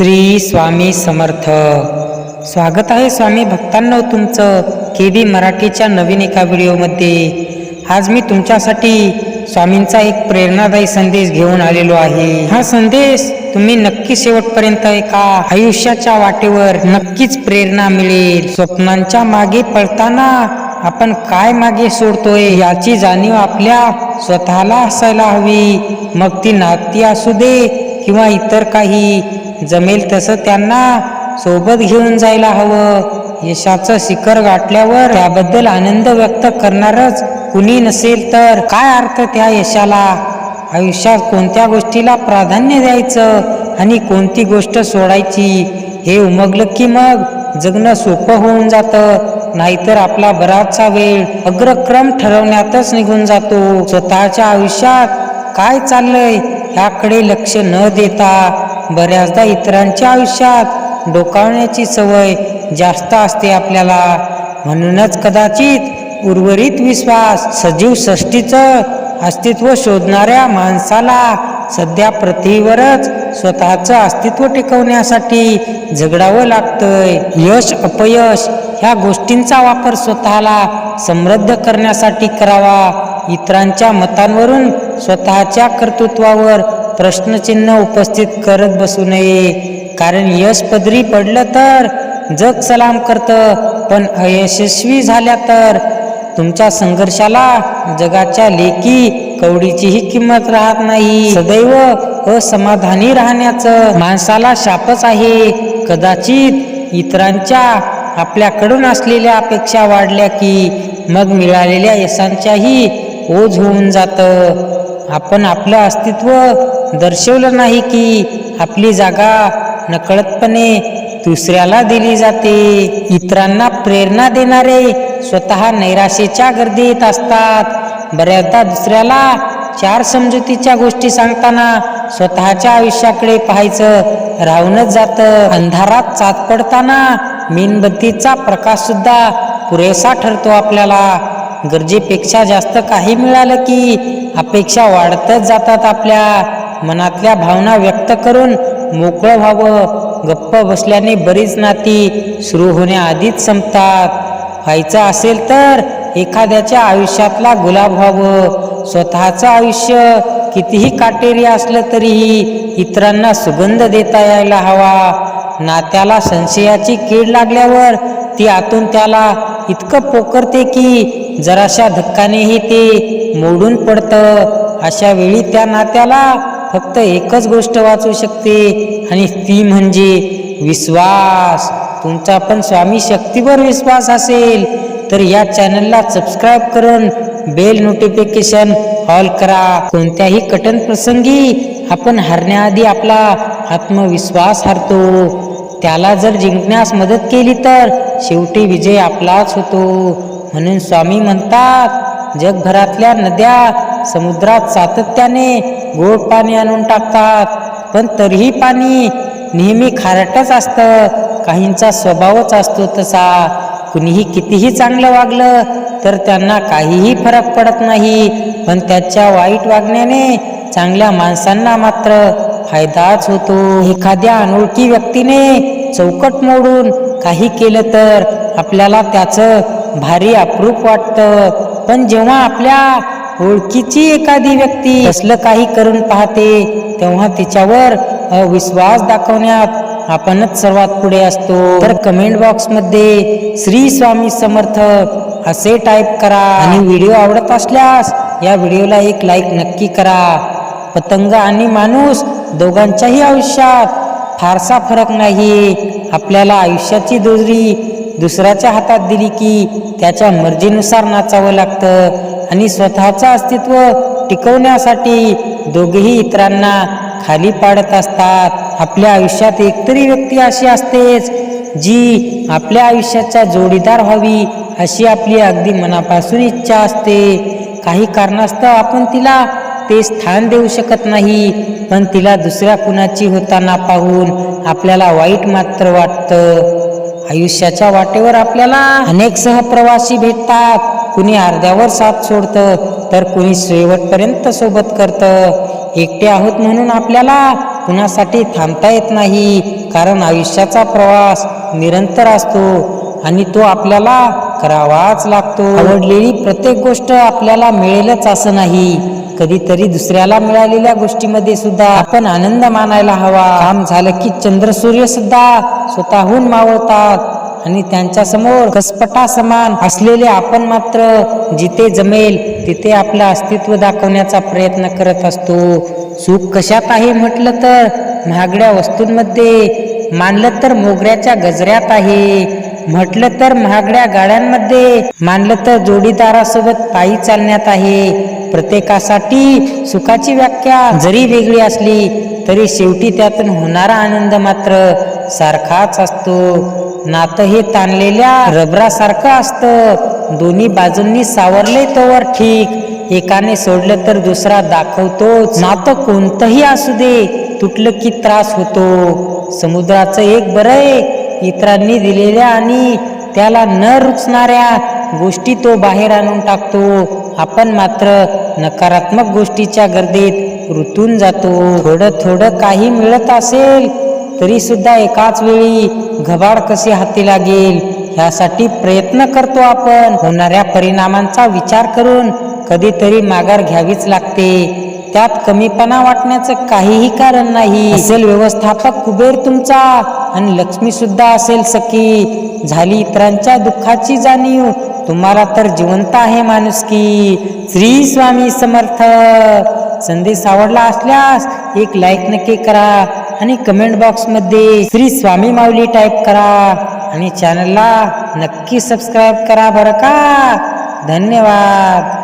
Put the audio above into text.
श्री स्वामी समर्थ. स्वागत आहे स्वामी भक्तांनो तुमचं के बी मराठीच्या नवीन एका व्हिडिओमध्ये. आज मी तुमच्यासाठी स्वामींचा एक प्रेरणादायी संदेश घेऊन आलेलो आहे. हा संदेश तुम्ही नक्की शेवटपर्यंत एका आयुष्याच्या वाटेवर नक्कीच प्रेरणा मिळेल. स्वप्नांच्या मागे पळताना आपण काय मागे सोडतोय याची जाणीव आपल्या स्वतःला असायला हवी. मग ती नाती असू दे किंवा इतर काही जमेल तसं त्यांना सोबत घेऊन जायला हवं. यशाचं शिखर गाठल्यावर त्याबद्दल आनंद व्यक्त करणारच कुणी नसेल तर काय अर्थ त्या यशाला? आयुष्यात कोणत्या गोष्टीला प्राधान्य द्यायचं आणि कोणती गोष्ट सोडायची? हे उमगलं की मग जगणं सोपं होऊन जातं. नाहीतर आपला बराचसा वेळ अग्रक्रम ठरवण्यातच निघून जातो. स्वतःच्या आयुष्यात काय चाललंय ह्याकडे लक्ष न देता बऱ्याचदा इतरांच्या आयुष्यात डोकावण्याची सवय जास्त असते आपल्याला. म्हणूनच कदाचित उर्वरित विश्वास सजीव सृष्टीचं अस्तित्व शोधणाऱ्या माणसाला सध्या पृथ्वीवरच स्वतःचं अस्तित्व टिकवण्यासाठी झगडावं लागतंय. यश अपयश ह्या गोष्टींचा वापर स्वतःला समृद्ध करण्यासाठी करावा. इतरांच्या मतांवरून स्वतःच्या कर्तृत्वावर प्रश्नचिन्ह उपस्थित करत बसू नये. कारण यश पदरी पडलं तर जग सलाम करतं पण अयशस्वी झाल्या तर तुमच्या संघर्षाला जगाच्या लेखी कवडीचीही किंमत राहत नाही. सदैव असमाधानी राहण्याचं माणसाला शापच आहे. कदाचित इतरांच्या आपल्याकडून असलेल्या अपेक्षा वाढल्या की मग मिळालेल्या यशांच्याही ओझ होऊन जातं. आपण आपलं अस्तित्व दर्शवलं नाही की आपली जागा नकळतपणे दुसऱ्याला दिली जाते. इतरांना प्रेरणा देणारे स्वतः नैराशेच्या गर्दीत असतात. बऱ्याचदा दुसऱ्याला चार समजुतीच्या गोष्टी सांगताना स्वतःच्या आयुष्याकडे पाहायचं राहूनच जातं. अंधारात चाच पडताना मेणबत्तीचा प्रकाश सुद्धा पुरेसा ठरतो आपल्याला. गरजेपेक्षा जास्त काही मिळालं की अपेक्षा वाढतच जातात आपल्या मनातल्या भावना व्यक्त करून मोकळं व्हावं. गप्प बसल्याने बरीच नाती सुरू होण्याआधीच संपतात. व्हायचं असेल तर एखाद्याच्या आयुष्यातला गुलाब व्हावं. स्वतःचं आयुष्य कितीही काटेरी असलं तरीही इतरांना सुगंध देता यायला हवा. नात्याला संशयाची कीड लागल्यावर ती आतून त्याला इतकं पोकरते की जराशा धक्कानेही ते मोडून पडतं. अशा वेळी त्या नात्याला फक्त एकच गोष्ट वाचू शकते आणि ती म्हणजे विश्वास. तुमचा पण स्वामी शक्तीवर विश्वास असेल तर या चॅनलला सबस्क्राईब करून बेल नोटिफिकेशन ऑल करा. कोणत्याही कठीण प्रसंगी आपण हरण्याआधी आपला आत्मविश्वास हरतो. त्याला जर जिंकण्यास मदत केली तर शेवटी विजय आपलाच होतो. म्हणून स्वामी म्हणतात जगभरातल्या नद्या समुद्रात सातत्याने गोड पाणी आणून टाकतात पण तरीही पाणी नेहमी खारटच असतं काहींचा स्वभावच असतो तसा. कुणीही कितीही चांगलं वागलं तर त्यांना काहीही फरक पडत नाही. पण त्याच्या वाईट वागण्याने चांगल्या माणसांना मात्र फायदाच होतो. एखाद्या अनोळखी व्यक्तीने चौकट मोडून काही केलं तर आपल्याला त्याचं भारी अप्रूप वाटतं. पण जेव्हा आपल्या ओळखीची एखादी व्यक्ती असलं काही करून पाहते तेव्हा तिच्यावर अविश्वास दाखवण्यात आपणच सर्वात पुढे असतो. तर कमेंट बॉक्समध्ये श्री स्वामी समर्थ असे टाईप करा. आणि व्हिडिओ आवडत असल्यास या व्हिडिओला एक लाईक नक्की करा. पतंग आणि माणूस दोघांच्याही आयुष्यात फारसा फरक नाही. आपल्याला आयुष्याची दोरी दुसऱ्याच्या हातात दिली की त्याच्या मर्जीनुसार नाचावं लागतं आणि स्वतःचं अस्तित्व टिकवण्यासाठी दोघेही इतरांना खाली पाडत असतात. आपल्या आयुष्यात एकतरी व्यक्ती अशी असतेच जी आपल्या आयुष्याचा जोडीदार व्हावी अशी आपली अगदी मनापासून इच्छा असते. काही कारणास्तव आपण तिला ते स्थान देऊ शकत नाही. पण तिला दुसऱ्या कुणाची होताना पाहून आपल्याला वाईट मात्र वाटतं. आयुष्याच्या वाटेवर आपल्याला अनेक सहप्रवासी भेटतात. कुणी अर्ध्यावर साथ सोडतं तर कुणी शेवटपर्यंत सोबत करतं. एकटे आहोत म्हणून आपल्याला कुणासाठी थांबता येत नाही कारण आयुष्याचा प्रवास निरंतर असतो आणि तो आपल्याला करावाच लागतो. आवडलेली प्रत्येक गोष्ट आपल्याला मिळेलच असं नाही. कधीतरी दुसऱ्याला मिळालेल्या गोष्टीमध्ये सुद्धा आपण आनंद मानायला हवा. काम झालं की चंद्र सूर्य सुद्धा स्वतःहून मावळतात आणि त्यांच्यासमोर कसपटा समान असलेले आपण मात्र जिथे जमेल तिथे आपलं अस्तित्व दाखवण्याचा प्रयत्न करत असतो. सुख कशात आहे म्हटलं तर महागड्या वस्तूंमध्ये. मानलं तर मोगऱ्याच्या गजऱ्यात आहे. म्हटलं तर महागड्या गाड्यांमध्ये. मानलं तर जोडीदारासोबत पायी चालण्यात आहे. प्रत्येकासाठी सुखाची व्याख्या जरी वेगळी असली तरी शेवटी त्यातून होणारा आनंद मात्र सारखाच असतो. नातं हे ताणलेल्या रबरासारखं असतं. दोन्ही बाजूंनी सावरले तोवर ठीक. एकाने सोडलं तर दुसरा दाखवतोच. नातं कोणतंही असू दे तुटलं की त्रास होतो. समुद्राचं एक बरं आहे इतरांनी दिलेल्या आणि त्याला न रुचणाऱ्या गोष्टी तो बाहेर आणून टाकतो. आपण मात्र नकारात्मक गोष्टीच्या गर्दीत ऋतून जातो. थोडं थोडं काही मिळत असेल तरी सुद्धा एकाच वेळी घबाड कसे हाती लागेल ह्यासाठी प्रयत्न करतो आपण. होणाऱ्या परिणामांचा विचार करून कधीतरी माघार घ्यावीच लागते. त्यात कमीपणा वाटण्याचं काहीही कारण नाही. असेल व्यवस्थापक कुबेर तुमचा आणि लक्ष्मी सुद्धा असेल सखी. झाली इतरांच्या दुःखाची जाणीव. तुम्हाला तर जिवंत आहे माणुसकी श्री स्वामी समर्थ. संदेश आवडला असल्यास एक लाईक नक्की करा आणि कमेंट बॉक्समध्ये श्री स्वामी माऊली टाईप करा आणि चॅनलला नक्की सबस्क्राईब करा बरं का? धन्यवाद.